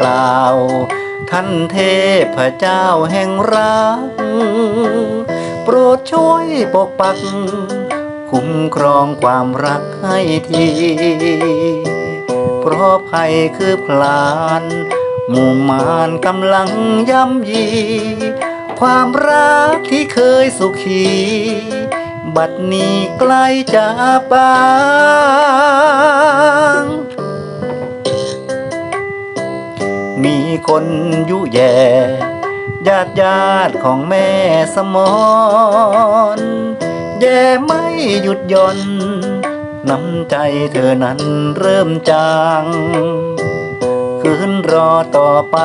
กล่าว ท่านเทพเจ้าแห่งรัก โปรดช่วยปกปัก คุ้มครองความรักให้ที เพราะภัยคือพลานหมู่มานกำลังย่ำยี ความรักที่เคยสุขี บัดนี้ใกล้จะบาง คนยุแย่ญาติญาติของแม่สมอนแย่ไม่หยุดย่อนน้ำใจเธอนั้นเริ่มจางคืนรอต่อไป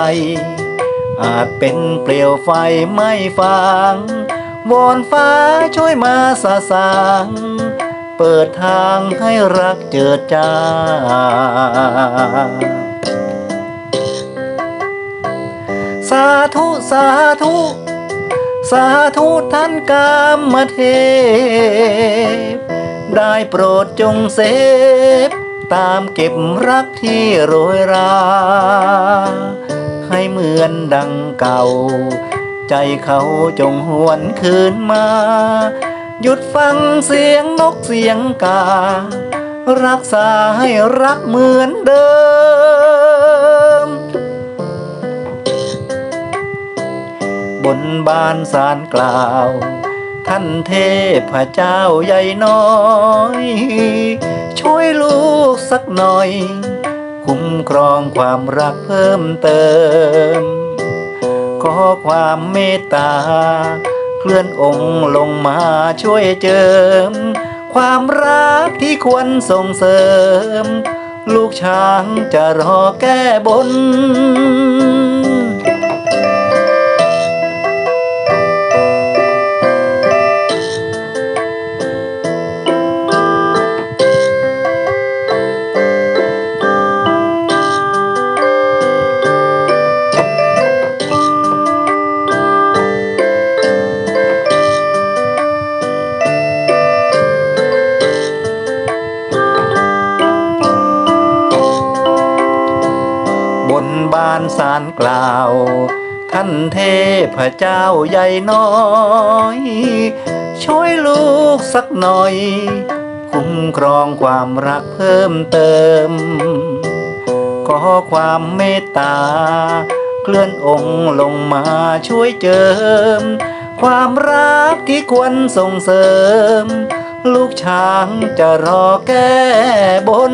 อาจเป็นเปลวไฟไม่ฟางวอนฟ้าช่วยมาสาสางเปิดทางให้รักเจิดจ้า สาธุสาธุ สาธุท่านกามเทพ ได้โปรดจงเสพตามเก็บรักที่โรยรา ให้เหมือนดังเก่า ใจเขาจงหวนคืนมา หยุดฟังเสียงนกเสียงกา รักษาให้รักเหมือนเดิม บนบานสารกล่าว ท่านเทพเจ้าใหญ่น้อย ช่วยลูกสักหน่อย คุ้มครองความรักเพิ่มเติม ขอความเมตตา เคลื่อนองค์ลงมาช่วยเจิม ความรักที่ควรส่งเสริม ลูกช้างจะรอแก้บน บานสารกล่าว ท่านเทพเจ้าใหญ่น้อย ช่วยลูกสักหน่อย คุ้มครองความรักเพิ่มเติม ขอความเมตตา เคลื่อนองค์ลงมาช่วยเจิม ความรักที่ควรส่งเสริมลูกช้างจะรอแก้บน